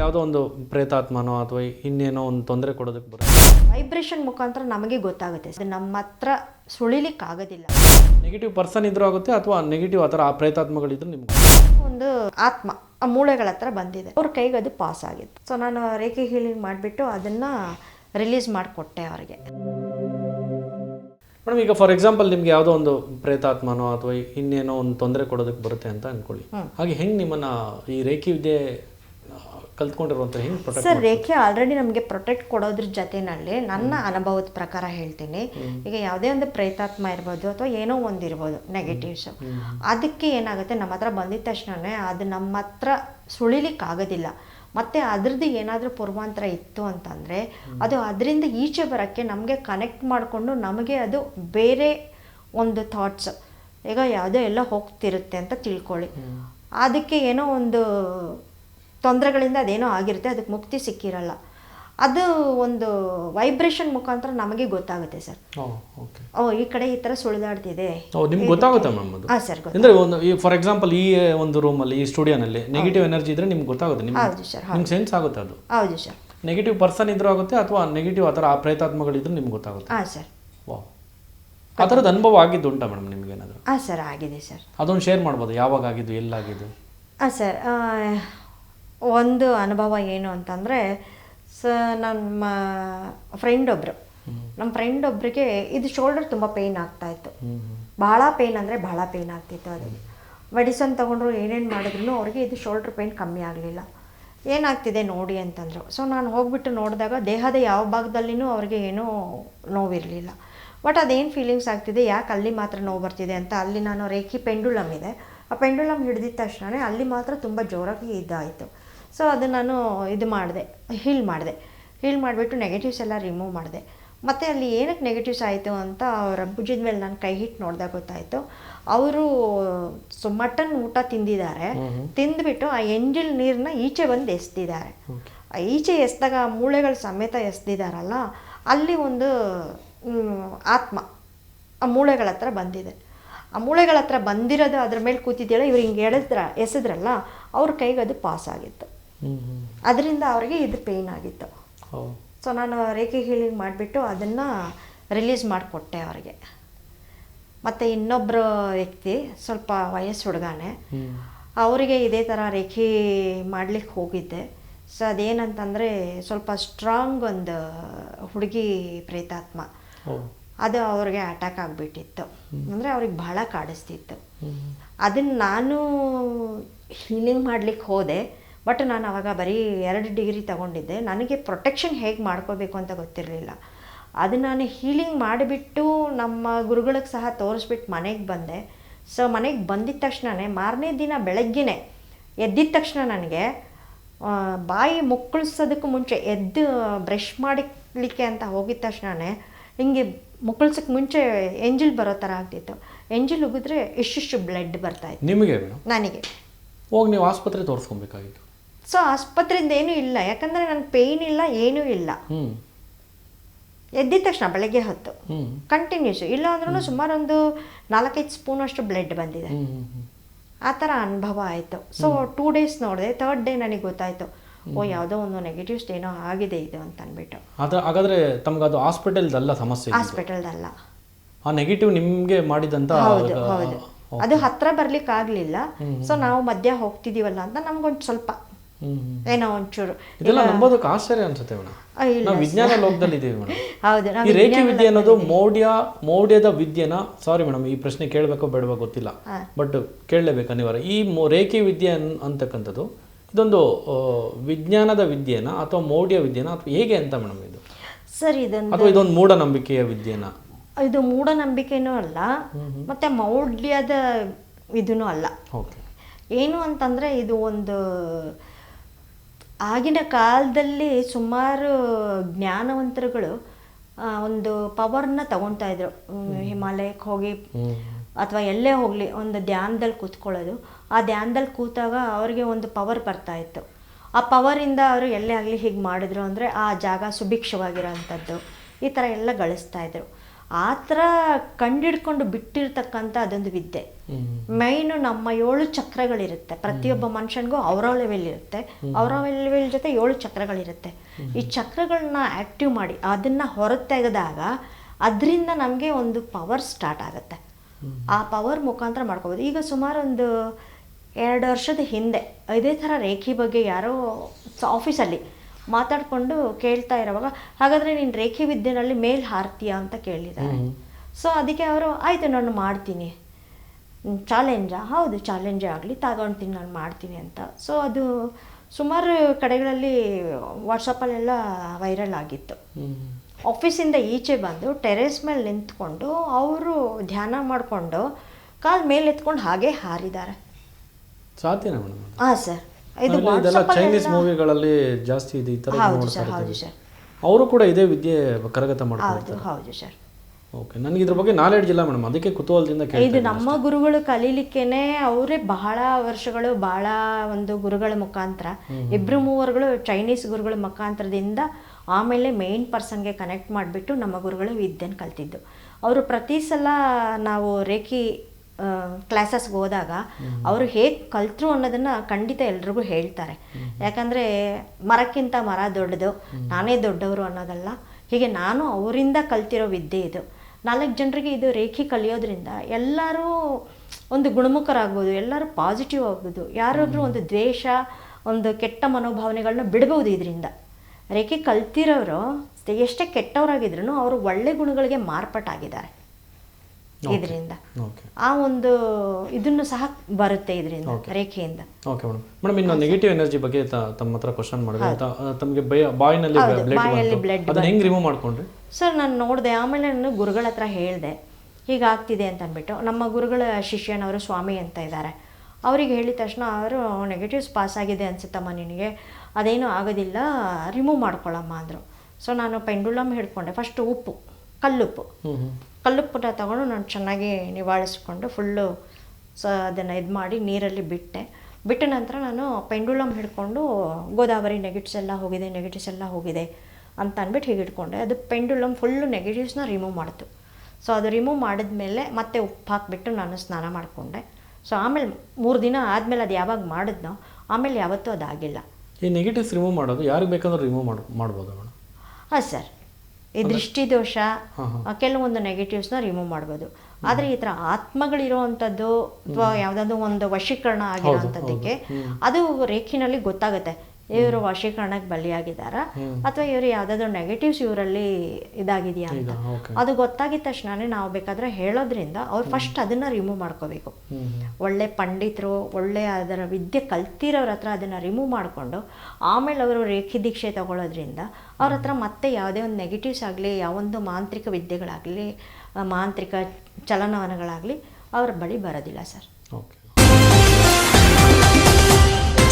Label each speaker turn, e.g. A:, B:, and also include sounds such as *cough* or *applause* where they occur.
A: ಯಾವುದೋ ಒಂದು ಪ್ರೇತಾತ್ಮನೋ ಅಥವಾ ಇನ್ನೇನೋ ಒಂದು ತೊಂದರೆ ಕೊಡೋದಕ್ಕೆ ಬರುತ್ತೆ.
B: ವೈಬ್ರೇಷನ್ ಮುಖಾಂತರ ನಮಗೆ ಗೊತ್ತಾಗುತ್ತೆ. ಅದು ನಮ್ಮ ಹತ್ರ ಸುಳಿಲಿಕ್ಕೆ ಆಗೋದಿಲ್ಲ
A: ನೆಗೆಟಿವ್ ಪರ್ಸನ್ ಇದ್ರೂ ಆಗುತ್ತೆ ಅಥವಾ ನೆಗೆಟಿವ್ ಆ ಥರ ಆ ಪ್ರೇತಾತ್ಮಗಳಿದ್ರು ನಿಮ್ಗೆ
B: ಒಂದು ಆತ್ಮ ಆ ಮೂಳೆಗಳ ಹತ್ರ ಬಂದಿದೆ. ಅವ್ರ ಕೈಗೆ ಅದು ಪಾಸ್ ಆಗಿತ್ತು. ಸೊ ನಾನು ರೇಖೆ ಹೀಲಿಂಗ್ ಮಾಡಿಬಿಟ್ಟು ಅದನ್ನು ರಿಲೀಸ್ ಮಾಡಿಕೊಟ್ಟೆ ಅವರಿಗೆ.
A: ಮೇಡಮ್ ಈಗ ಫಾರ್ ಎಕ್ಸಾಂಪಲ್ ನಿಮ್ಗೆ ಯಾವುದೋ ಒಂದು ಪ್ರೇತಾತ್ಮನೋ ಅಥವಾ ಇನ್ನೇನೋ ಒಂದು ತೊಂದರೆ ಕೊಡೋದಕ್ಕೆ ಬರುತ್ತೆ ಅಂತ ಅನ್ಕೊಳ್ಳಿ. ಹಾಗೆ ಹೆಂಗೆ ನಿಮ್ಮನ್ನ ಈ ರೇಖಿ ವಿದ್ಯೆ ಕಲ್ತ್ಕೊಂಡಿರುವಂಥ ಹೆಂಗೆ ಪ್ರೊಟೆಕ್ಟ್
B: ಸರ್ ರೇಖೆ ಆಲ್ರೆಡಿ ನಮಗೆ ಪ್ರೊಟೆಕ್ಟ್ ಕೊಡೋದ್ರ ಜೊತೆನಲ್ಲಿ ನನ್ನ ಅನುಭವದ ಪ್ರಕಾರ ಹೇಳ್ತೀನಿ. ಈಗ ಯಾವುದೇ ಒಂದು ಪ್ರೇತಾತ್ಮ ಇರ್ಬೋದು ಅಥವಾ ಏನೋ ಒಂದು ಇರ್ಬೋದು ನೆಗೆಟಿವ್ಸ್ ಅದಕ್ಕೆ ಏನಾಗುತ್ತೆ ನಮ್ಮ ಹತ್ರ ಬಂದಿದ ತಕ್ಷಣವೇ ಅದು ನಮ್ಮ ಹತ್ರ ಸುಳಿಲಿಕ್ಕೆ ಆಗೋದಿಲ್ಲ ಮತ್ತೆ ಅದ್ರದ್ದು ಏನಾದರೂ ಪೂರ್ವಾಂತರ ಇತ್ತು ಅಂತಂದರೆ ಅದು ಅದರಿಂದ ಈಚೆ ಬರೋಕ್ಕೆ ನಮಗೆ ಕನೆಕ್ಟ್ ಮಾಡಿಕೊಂಡು ನಮಗೆ ಅದು ಬೇರೆ ಒಂದು ಥಾಟ್ಸ್ ಈಗ ಯಾವುದೋ ಎಲ್ಲ ಹೋಗ್ತಿರುತ್ತೆ ಅಂತ ತಿಳ್ಕೊಳ್ಳಿ. ಅದಕ್ಕೆ ಏನೋ ಒಂದು ತೊಂದರೆಗಳಿಂದ ಅದೇನೋ ಆಗಿರುತ್ತೆ ಅದಕ್ಕೆ ಮುಕ್ತಿ ಸಿಕ್ಕಿರಲ್ಲ. ಅದು ಒಂದು ವೈಬ್ರೇಷನ್ ಮುಖಾಂತರ ನಮಗೆ ಗೊತ್ತಾಗುತ್ತೆ ಸರ್.
A: ಓಕೆ
B: ಓ ಈ ಕಡೆ ಈ ಥರ ಸುಳಿದಾಡ್ತಿದೆ.
A: ನಿಮ್ಗೆ ಗೊತ್ತಾಗುತ್ತೆ ಮ್ಯಾಮ್ ಅದು?
B: ಹಾಂ ಸರ್
A: ಅಂದರೆ ಒಂದು ಈ ಫಾರ್ ಎಕ್ಸಾಂಪಲ್ ಈ ಒಂದು ರೂಮಲ್ಲಿ ಈ ಸ್ಟುಡಿಯೋನಲ್ಲಿ ನೆಗೆಟಿವ್ ಎನರ್ಜಿ ಇದ್ರೆ ನಿಮ್ಗೆ ಗೊತ್ತಾಗುತ್ತೆ ನಿಮ್ಗೆ
B: ಹೌದು ಸರ್
A: ನಿಮ್ಗೆ ಸೆನ್ಸ್ ಆಗುತ್ತೆ ಅದು.
B: ಹೌದು ಸರ್
A: ನೆಗೆಟಿವ್ ಪರ್ಸನ್ ಇದ್ರೂ ಆಗುತ್ತೆ ಅಥವಾ ನೆಗೆಟಿವ್ ಆ ಥರ ಆ ನಿಮ್ಗೆ ಗೊತ್ತಾಗುತ್ತೆ.
B: ಹಾಂ ಸರ್
A: ವಾ ಆ ಥರದ್ದು ಅನುಭವ ಆಗಿದ್ದು ಉಂಟಾ ಮೇಡಮ್ ನಿಮ್ಗೆ ಏನಾದರೂ?
B: ಹಾಂ ಸರ್ ಆಗಿದೆ ಸರ್
A: ಅದೊಂದು ಶೇರ್ ಮಾಡ್ಬೋದು? ಯಾವಾಗ ಆಗಿದ್ದು ಎಲ್ಲಾಗಿದ್ದು?
B: ಹಾಂ ಸರ್ ಒಂದು ಅನುಭವ ಏನು ಅಂತಂದರೆ ಸ ನಮ್ಮ ಫ್ರೆಂಡ್ ಒಬ್ಬರು ನಮ್ಮ ಫ್ರೆಂಡ್ ಒಬ್ಬರಿಗೆ ಇದು ಶೋಲ್ಡರ್ ತುಂಬ ಪೇಯ್ನ್ ಆಗ್ತಾಯಿತ್ತು ಭಾಳ ಪೇಯ್ನ್ ಅಂದರೆ ಭಾಳ ಪೇಯ್ನ್ ಆಗ್ತಿತ್ತು ಅದು. ಮೆಡಿಸನ್ ತೊಗೊಂಡ್ರು ಏನೇನು ಮಾಡಿದ್ರು ಅವ್ರಿಗೆ ಇದು ಶೋಲ್ಡ್ರ್ ಪೇಯ್ನ್ ಕಮ್ಮಿ ಆಗಲಿಲ್ಲ. ಏನಾಗ್ತಿದೆ ನೋಡಿ ಅಂತಂದರು. ಸೊ ನಾನು ಹೋಗ್ಬಿಟ್ಟು ನೋಡಿದಾಗ ದೇಹದ ಯಾವ ಭಾಗದಲ್ಲಿನೂ ಅವ್ರಿಗೆ ಏನೂ ನೋವಿರಲಿಲ್ಲ. ಬಟ್ ಅದೇನು ಫೀಲಿಂಗ್ಸ್ ಆಗ್ತಿದೆ ಯಾಕೆ ಅಲ್ಲಿ ಮಾತ್ರ ನೋವು ಬರ್ತಿದೆ ಅಂತ ಅಲ್ಲಿ ನಾನು ರೇಖಿ ಪೆಂಡುಲಮ್ ಇದೆ. ಆ ಪೆಂಡುಲಮ್ ಹಿಡಿದಿದ ತಕ್ಷಣ ಅಲ್ಲಿ ಮಾತ್ರ ತುಂಬ ಜೋರಾಗಿ ಇದಾಯಿತು. ಸೊ ಅದು ನಾನು ಇದು ಮಾಡಿದೆ ಹೀಲ್ ಮಾಡಿದೆ. ಹೀಲ್ ಮಾಡಿಬಿಟ್ಟು ನೆಗೆಟಿವ್ಸ್ ಎಲ್ಲ ರಿಮೂವ್ ಮಾಡಿದೆ. ಮತ್ತು ಅಲ್ಲಿ ಏನಕ್ಕೆ ನೆಗೆಟಿವ್ಸ್ ಆಯಿತು ಅಂತ ಅವರ ಭುಜದ ಮೇಲೆ ನಾನು ಕೈ ಹಿಟ್ಟು ನೋಡಿದಾಗ ಗೊತ್ತಾಯಿತು. ಅವರು ಸೊ ಮಟನ್ ಊಟ ತಿಂದಿದ್ದಾರೆ. ತಿಂದ್ಬಿಟ್ಟು ಆ ಎಂಜಿಲ್ ನೀರನ್ನ ಈಚೆ ಬಂದು ಎಸ್ದಿದ್ದಾರೆ ಈಚೆ ಎಸ್ದಾಗ ಆ ಮೂಳೆಗಳ ಸಮೇತ ಎಸ್ದಿದಾರಲ್ಲ ಅಲ್ಲಿ ಒಂದು ಆತ್ಮ ಆ ಮೂಳೆಗಳ ಹತ್ರ ಬಂದಿದೆ. ಆ ಮೂಳೆಗಳ ಹತ್ರ ಬಂದಿರೋದು ಅದ್ರ ಮೇಲೆ ಕೂತಿದೆಯಲ್ಲ ಇವ್ರು ಹಿಂಗೆ ಎಳೆದ್ರ ಎಸೆದ್ರಲ್ಲ ಅವ್ರ ಕೈಗೆ ಅದು ಪಾಸ್ ಆಗಿತ್ತು. ಅದರಿಂದ ಅವ್ರಿಗೆ ಇದು ಪೇಯ್ನ್ ಆಗಿತ್ತು. ಸೊ ನಾನು ರೇಖೆ ಹೀಲಿಂಗ್ ಮಾಡಿಬಿಟ್ಟು ಅದನ್ನು ರಿಲೀಸ್ ಮಾಡಿಕೊಟ್ಟೆ ಅವರಿಗೆ. ಮತ್ತು ಇನ್ನೊಬ್ಬರು ವ್ಯಕ್ತಿ ಸ್ವಲ್ಪ ವಯಸ್ಸು ಹುಡುಗಾನೆ ಅವರಿಗೆ ಇದೇ ಥರ ರೇಖೆ ಮಾಡ್ಲಿಕ್ಕೆ ಹೋಗಿದ್ದೆ. ಸೊ ಅದೇನಂತಂದರೆ ಸ್ವಲ್ಪ ಸ್ಟ್ರಾಂಗ್ ಒಂದು ಹುಡುಗಿ ಪ್ರೇತಾತ್ಮ. ಅದು ಅವ್ರಿಗೆ ಅಟ್ಯಾಕ್ ಆಗಿಬಿಟ್ಟಿತ್ತು. ಅಂದರೆ ಅವ್ರಿಗೆ ಬಹಳ ಕಾಡಿಸ್ತಿತ್ತು. ಅದನ್ನು ನಾನು ಹೀಲಿಂಗ್ ಮಾಡ್ಲಿಕ್ಕೆ ಹೋದೆ. ಬಟ್ ನಾನು ಆವಾಗ ಬರೀ ಎರಡು ಡಿಗ್ರಿ ತಗೊಂಡಿದ್ದೆ. ನನಗೆ ಪ್ರೊಟೆಕ್ಷನ್ ಹೇಗೆ ಮಾಡ್ಕೋಬೇಕು ಅಂತ ಗೊತ್ತಿರಲಿಲ್ಲ. ಅದು ನಾನು ಹೀಲಿಂಗ್ ಮಾಡಿಬಿಟ್ಟು ನಮ್ಮ ಗುರುಗಳಿಗೆ ಸಹ ತೋರಿಸ್ಬಿಟ್ಟು ಮನೆಗೆ ಬಂದೆ. ಸೊ ಮನೆಗೆ ಬಂದಿದ್ದ ತಕ್ಷಣವೇ ಮಾರನೇ ದಿನ ಬೆಳಗ್ಗೆನೇ ಎದ್ದಿದ ತಕ್ಷಣ ನನಗೆ ಬಾಯಿ ಮುಕ್ಕಳಿಸೋದಕ್ಕೂ ಮುಂಚೆ ಎದ್ದು ಬ್ರಷ್ ಮಾಡಲಿಕ್ಕೆ ಅಂತ ಹೋಗಿದ ತಕ್ಷಣವೇ ಹಿಂಗೆ ಮುಕ್ಕಳ್ಸೋಕ್ಕೆ ಮುಂಚೆ ಎಂಜಿಲ್ ಬರೋ ಥರ ಆಗ್ತಿತ್ತು. ಎಂಜಿಲ್ ಉಗಿದ್ರೆ ಇಷ್ಟಿಷ್ಟು ಬ್ಲಡ್ ಬರ್ತಾಯಿತ್ತು
A: ನಿಮಗೆ
B: ನನಗೆ.
A: ಹೋಗಿ ನೀವು ಆಸ್ಪತ್ರೆ ತೋರಿಸ್ಕೊಬೇಕಾಗಿತ್ತು.
B: ಸೊ ಆಸ್ಪತ್ರೆಯಿಂದ ಏನೂ ಇಲ್ಲ. ಯಾಕಂದರೆ ನನಗೆ ಪೇಯ್ನ್ ಇಲ್ಲ ಏನೂ ಇಲ್ಲ. ಎದ್ದಿದ ತಕ್ಷಣ ಬೆಳಗ್ಗೆ ಹೊತ್ತು. ಕಂಟಿನ್ಯೂಸ್ ಇಲ್ಲ ಅಂದ್ರೂ ಸುಮಾರು ಒಂದು ನಾಲ್ಕೈದು ಸ್ಪೂನ್ ಅಷ್ಟು ಬ್ಲಡ್ ಬಂದಿದೆ ಆ ಥರ ಅನುಭವ ಆಯಿತು. ಸೊ ಟೂ ಡೇಸ್ ನೋಡಿದೆ ಥರ್ಡ್ ಡೇ ನನಗೆ ಗೊತ್ತಾಯಿತು. ಓ ಯಾವುದೋ ಒಂದು ನೆಗೆಟಿವ್ಸ್ ಏನೋ ಆಗಿದೆ ಇದು ಅಂತ ಅಂದ್ಬಿಟ್ಟು
A: ಅದ ಹಾಗಾದ್ರೆ ತಮ್ಗೆ ಅದು ಹಾಸ್ಪಿಟಲ್ದಲ್ಲ ಸಮಸ್ಯೆ.
B: ಹಾಸ್ಪಿಟಲ್ದಲ್ಲ
A: ಆ ನೆಗೆಟಿವ್ ನಿಮಗೆ ಮಾಡಿದಂತ
B: ಹೌದು ಹೌದು. ಅದು ಹತ್ರ ಬರ್ಲಿಕ್ಕೆ ಆಗಲಿಲ್ಲ ಸೊ ನಾವು ಮಧ್ಯ ಹೋಗ್ತಿದೀವಲ್ಲ ಅಂತ ನಮ್ಗೊಂದು ಸ್ವಲ್ಪ. ಏನೋ ಒಂಚೂರು.
A: ಇದೆಲ್ಲ ನಂಬೋದಕ್ಕೆ ಆಶ್ಚರ್ಯ ಅನ್ಸುತ್ತೆ ಮೇಡಮ್ ನಾವು ವಿಜ್ಞಾನ ಲೋಕದಲ್ಲಿ ಇದ್ದೀವಿ ಮೇಡಮ್ *laughs*
B: ಹೌದು
A: ಈ ರೇಖೆ ವಿದ್ಯೆ ಅನ್ನೋದು ಮೌಢ್ಯ ಮೌಢ್ಯದ ವಿದ್ಯೆನ ಸಾರಿ ಮೇಡಮ್ ಈ ಪ್ರಶ್ನೆ ಕೇಳಬೇಕೋ ಬೇಡವೋ ಗೊತ್ತಿಲ್ಲ. ಬಟ್ ಕೇಳಲೇಬೇಕು ಅನಿವಾರ್ಯ. ಈ ರೇಖೆ ವಿದ್ಯೆ ಅಂತಕ್ಕಂಥದ್ದು ಇದೊಂದು ವಿಜ್ಞಾನದ ವಿದ್ಯೆನ ಅಥವಾ ಮೌಢ್ಯ ವಿದ್ಯೆನ ಅಥವಾ ಹೇಗೆ ಅಂತ ಮೇಡಮ್ ಇದು?
B: ಸರ್ ಇದೊಂದು
A: ಅಥವಾ ಇದೊಂದು ಮೂಢನಂಬಿಕೆಯ ವಿದ್ಯೆನ?
B: ಇದು ಮೂಢನಂಬಿಕೆನೂ ಅಲ್ಲ ಮತ್ತೆ ಮೌಢ್ಯದ ಇದೂ ಅಲ್ಲ.
A: ಓಕೆ
B: ಏನು ಅಂತಂದರೆ ಇದು ಒಂದು ಆಗಿನ ಕಾಲದಲ್ಲಿ ಸುಮಾರು ಜ್ಞಾನವಂತರುಗಳು ಒಂದು ಪವರ್ನ ತಗೊತಾ ಇದ್ರು. ಹಿಮಾಲಯಕ್ಕೆ ಹೋಗಿ ಅಥವಾ ಎಲ್ಲೇ ಹೋಗಲಿ ಒಂದು ಧ್ಯಾನದಲ್ಲಿ ಕೂತ್ಕೊಳ್ಳೋದು. ಆ ಧ್ಯಾನದಲ್ಲಿ ಕೂತಾಗ ಅವರಿಗೆ ಒಂದು ಪವರ್ ಬರ್ತಾ ಇತ್ತು. ಆ ಪವರಿಂದ ಅವರು ಎಲ್ಲೇ ಆಗಲಿ ಹೀಗೆ ಮಾಡಿದ್ರು ಅಂದರೆ ಆ ಜಾಗ ಸುಭಿಕ್ಷವಾಗಿರೋ ಅಂಥದ್ದು. ಈ ಥರ ಎಲ್ಲ ಗಳಿಸ್ತಾ ಇದ್ರು. ಆ ಥರ ಕಂಡಿಡ್ಕೊಂಡು ಬಿಟ್ಟಿರ್ತಕ್ಕಂಥ ಅದೊಂದು ವಿದ್ಯೆ. ಮೈನು ನಮ್ಮ ಏಳು ಚಕ್ರಗಳಿರುತ್ತೆ. ಪ್ರತಿಯೊಬ್ಬ ಮನುಷ್ಯನಿಗೂ ಲೆವೆಲ್ ಇರುತ್ತೆ. ಲೆವೆಲ್ ಜೊತೆ ಏಳು ಚಕ್ರಗಳಿರುತ್ತೆ. ಈ ಚಕ್ರಗಳನ್ನ ಆ್ಯಕ್ಟಿವ್ ಮಾಡಿ ಅದನ್ನು ಹೊರತೆಗೆದಾಗ ಅದರಿಂದ ನಮಗೆ ಒಂದು ಪವರ್ ಸ್ಟಾರ್ಟ್ ಆಗುತ್ತೆ. ಆ ಪವರ್ ಮುಖಾಂತರ ಮಾಡ್ಕೋಬೋದು. ಈಗ ಸುಮಾರು ಒಂದು ಎರಡು ವರ್ಷದ ಹಿಂದೆ ಇದೇ ಥರ ರೇಖಿ ಬಗ್ಗೆ ಯಾರೋ ಆಫೀಸಲ್ಲಿ ಮಾತಾಡಿಕೊಂಡು ಕೇಳ್ತಾ ಇರೋವಾಗ ಹಾಗಾದರೆ ನೀನು ರೇಖಿ ವಿದ್ಯೆನಲ್ಲಿ ಮೇಲ್ ಹಾರ್ತೀಯಾ ಅಂತ ಕೇಳಿದ್ದಾರೆ ಸೊ ಅದಕ್ಕೆ ಅವರು ಆಯಿತು ನಾನು ಮಾಡ್ತೀನಿ. ಚಾಲೆಂಜಾ? ಹೌದು ಚಾಲೆಂಜೇ ಆಗಲಿ ತಗೊಳ್ತೀನಿ ನಾನು ಮಾಡ್ತೀನಿ ಅಂತ. ಸೊ ಅದು ಸುಮಾರು ಕಡೆಗಳಲ್ಲಿ ವಾಟ್ಸಪ್ಪಲ್ಲೆಲ್ಲ ವೈರಲ್ ಆಗಿತ್ತು. ಆಫೀಸಿಂದ ಈಚೆ ಬಂದು ಟೆರೇಸ್ ಮೇಲೆ ನಿಂತ್ಕೊಂಡು ಅವರು ಧ್ಯಾನ ಮಾಡಿಕೊಂಡು ಕಾಲ್ ಮೇಲೆ ಎತ್ಕೊಂಡು ಹಾಗೆ ಹಾರಿದ್ದಾರೆ. ಹಾಂ ಸರ್. ಇದು
A: ಇದೆಲ್ಲ ಚೈನೀಸ್ ಮೂವಿಗಳಲ್ಲಿ ಜಾಸ್ತಿ ಇದೆ ಈ ತರ
B: ಹೌದು
A: ನೋಡ್ತಾ
B: ಸರ್ ಹೌದು ಸರ್
A: ಅವರು ಕೂಡ ಇದೇ ವಿದ್ಯೆ ಕರಗತ
B: ಹೌದು ಹೌದು ಸರ್
A: ಓಕೆ ನನಗೆ ಇದ್ರ ಬಗ್ಗೆ ನಾಲೆಡ್ಜ್ ಇಲ್ಲ ಮೇಡಮ್ ಅದಕ್ಕೆ ಕುತೂಹಲದಿಂದ
B: ಇದು ನಮ್ಮ ಗುರುಗಳು ಕಲೀಲಿಕ್ಕೇನೆ ಅವರೇ ಬಹಳ ವರ್ಷಗಳು ಬಹಳ ಒಂದು ಗುರುಗಳ ಮುಖಾಂತರ. ಇಬ್ರು ಮೂವರುಗಳು ಚೈನೀಸ್ ಗುರುಗಳ ಮುಖಾಂತರದಿಂದ ಆಮೇಲೆ ಮೇನ್ ಪರ್ಸನ್ಗೆ ಕನೆಕ್ಟ್ ಮಾಡಿಬಿಟ್ಟು ನಮ್ಮ ಗುರುಗಳು ವಿದ್ಯೆನ ಕಲ್ತಿದ್ದು. ಅವರು ಪ್ರತಿ ಸಲ ನಾವು ರೇಖಿ ಕ್ಲಾಸಸ್ಗೆ ಹೋದಾಗ ಅವರು ಹೇಗೆ ಕಲ್ತರು ಅನ್ನೋದನ್ನು ಖಂಡಿತ ಎಲ್ರಿಗೂ ಹೇಳ್ತಾರೆ. ಯಾಕಂದರೆ ಮರಕ್ಕಿಂತ ಮರ ದೊಡ್ಡದು, ನಾನೇ ದೊಡ್ಡವರು ಅನ್ನೋದಲ್ಲ. ಹೀಗೆ ನಾನು ಅವರಿಂದ ಕಲ್ತಿರೋ ವಿದ್ಯೆ ಇದು. ನಾಲ್ಕು ಜನರಿಗೆ ಇದು ರೇಖೆ ಕಲಿಯೋದ್ರಿಂದ ಎಲ್ಲರೂ ಒಂದು ಗುಣಮುಖರಾಗ್ಬೋದು, ಎಲ್ಲರೂ ಪಾಸಿಟಿವ್ ಆಗ್ಬೋದು. ಯಾರಾದರೂ ಒಂದು ದ್ವೇಷ, ಒಂದು ಕೆಟ್ಟ ಮನೋಭಾವನೆಗಳನ್ನ ಬಿಡ್ಬೋದು ಇದರಿಂದ. ರೇಖೆ ಕಲ್ತಿರೋರು ಎಷ್ಟೇ ಕೆಟ್ಟವರಾಗಿದ್ರು ಅವರು ಒಳ್ಳೆ ಗುಣಗಳಿಗೆ ಮಾರ್ಪಾಟಾಗಿದ್ದಾರೆ ಇದರಿಂದ. ಆ ಒಂದು ಇದನ್ನು ಸಹ ಬರುತ್ತೆ ಇದರಿಂದ ರೇಖೆಯಿಂದ.
A: ಓಕೆ ಮೇಡಮ್ ಮೇಡಮ್ ಇನ್ನು ನೆಗೆಟಿವ್ ಎನರ್ಜಿ ಬಗ್ಗೆ ತಮ್ಮ ಹತ್ರ ಕ್ವಶನ್ ಮಾಡಿದ್ರೆ ತಮಗೆ ಬಾಯಿನಲ್ಲಿ ಬ್ಲಡ್
B: ಬಾಯಲ್ಲಿ
A: ಅದನ್ನ ಹೆಂಗ್ ರಿಮೂವ್ ಮಾಡ್ಕೊಂಡ್ರಿ?
B: ಸರ್ ನಾನು ನೋಡಿದೆ ಆಮೇಲೆ ನಾನು ಗುರುಗಳ ಹತ್ರ ಹೇಳಿದೆ. ಹೀಗಾಗ್ತಿದೆ ಅಂತ ಅಂದ್ಬಿಟ್ಟು ನಮ್ಮ ಗುರುಗಳ ಶಿಷ್ಯನವರು ಸ್ವಾಮಿ ಅಂತ ಇದ್ದಾರೆ. ಅವರಿಗೆ ಹೇಳಿದ ತಕ್ಷಣ ಅವರು ನೆಗೆಟಿವ್ಸ್ ಪಾಸ್ ಆಗಿದೆ ಅನ್ಸುತ್ತಮ್ಮ ನಿನಗೆ. ಅದೇನೂ ಆಗೋದಿಲ್ಲ ರಿಮೂವ್ ಮಾಡ್ಕೊಳ್ಳಮ್ಮ ಅಂದರು. ಸೊ ನಾನು ಪೆಂಡುಲಮ್ ಹಿಡ್ಕೊಂಡೆ. ಫಸ್ಟ್ ಉಪ್ಪು. ಕಲ್ಲುಪ್ಪು. ಕಲ್ಲುಪ್ಪನ್ನ ತಗೊಂಡು ನಾನು ಚೆನ್ನಾಗಿ ನಿವಾಳಿಸ್ಕೊಂಡು ಫುಲ್ಲು ಸ ಅದನ್ನು ಇದು ಮಾಡಿ ನೀರಲ್ಲಿ ಬಿಟ್ಟೆ. ಬಿಟ್ಟ ನಂತರ ನಾನು ಪೆಂಡುಲಮ್ ಹಿಡ್ಕೊಂಡು ಗೋದಾವರಿ ನೆಗೆಟಿವ್ಸ್ ಎಲ್ಲ ಹೋಗಿದೆ ನೆಗೆಟಿವ್ಸ್ ಎಲ್ಲ ಹೋಗಿದೆ ಅಂತ ಅಂದ್ಬಿಟ್ಟು ಹೀಗೆ ಇಟ್ಕೊಂಡೆ. ಅದು ಪೆಂಡುಲಮ್ ಫುಲ್ಲು ನೆಗೆಟಿವ್ಸ್ನ ರಿಮೂವ್ ಮಾಡ್ತು. ಸೊ ಅದು ರಿಮೂವ್ ಮಾಡಿದ್ಮೇಲೆ ಮತ್ತೆ ಉಪ್ಪು ಹಾಕಿಬಿಟ್ಟು ನಾನು ಸ್ನಾನ ಮಾಡಿಕೊಂಡೆ. ಸೊ ಆಮೇಲೆ ಮೂರು ದಿನ ಆದಮೇಲೆ ಅದು ಯಾವಾಗ ಮಾಡಿದ್ನೋ ಆಮೇಲೆ ಯಾವತ್ತೂ ಅದಾಗಿಲ್ಲ.
A: ಈ ನೆಗೆಟಿವ್ಸ್ ರಿಮೂವ್ ಮಾಡೋದು ಯಾರಿಗೆ ಬೇಕಂದ್ರೆ ರಿಮೂವ್ ಮಾಡಿ ಮಾಡ್ಬೋದು ಮೇಡಮ್?
B: ಹಾಂ ಸರ್. ಈ ದೃಷ್ಟಿದೋಷ ಕೆಲವೊಂದು ನೆಗೆಟಿವ್ಸ್ನ ರಿಮೂವ್ ಮಾಡ್ಬೋದು. ಆದರೆ ಈ ಥರ ಆತ್ಮಗಳಿರುವಂಥದ್ದು ಅಥವಾ ಯಾವುದಾದ್ರು ಒಂದು ವಶೀಕರಣ ಆಗಿರೋವಂಥದ್ದಕ್ಕೆ ಅದು ರೇಖಿನಲ್ಲಿ ಗೊತ್ತಾಗುತ್ತೆ. ಇವರು ವಶೀಕರಣಕ್ಕೆ ಬಲಿಯಾಗಿದ್ದಾರಾ? ಅಥವಾ ಇವರು ಯಾವುದಾದ್ರು ನೆಗೆಟಿವ್ಸ್ ಇವರಲ್ಲಿ ಇದಾಗಿದೆಯಾ ಅಂತ? ಅದು ಗೊತ್ತಾಗಿದ ತಕ್ಷಣನೇ ನಾವು ಬೇಕಾದ್ರೆ ಹೇಳೋದ್ರಿಂದ ಅವ್ರು ಫಸ್ಟ್ ಅದನ್ನ ರಿಮೂವ್ ಮಾಡ್ಕೋಬೇಕು. ಒಳ್ಳೆ ಪಂಡಿತರು ಒಳ್ಳೆ ಅದರ ವಿದ್ಯೆ ಕಲ್ತಿರೋರ ಹತ್ರ ಅದನ್ನು ರಿಮೂವ್ ಮಾಡಿಕೊಂಡು ಆಮೇಲೆ ಅವರು ರೇಖಿ ದೀಕ್ಷೆ ತಗೊಳ್ಳೋದ್ರಿಂದ ಅವ್ರ ಹತ್ರ ಮತ್ತೆ ಯಾವುದೇ ಒಂದು ನೆಗೆಟಿವ್ಸ್ ಆಗಲಿ ಯಾವೊಂದು ಮಾಂತ್ರಿಕ ವಿದ್ಯೆಗಳಾಗಲಿ ಮಾಂತ್ರಿಕ ಚಲನವಲನಗಳಾಗಲಿ ಅವ್ರ ಬಳಿ ಬರೋದಿಲ್ಲ sir.
A: Okay.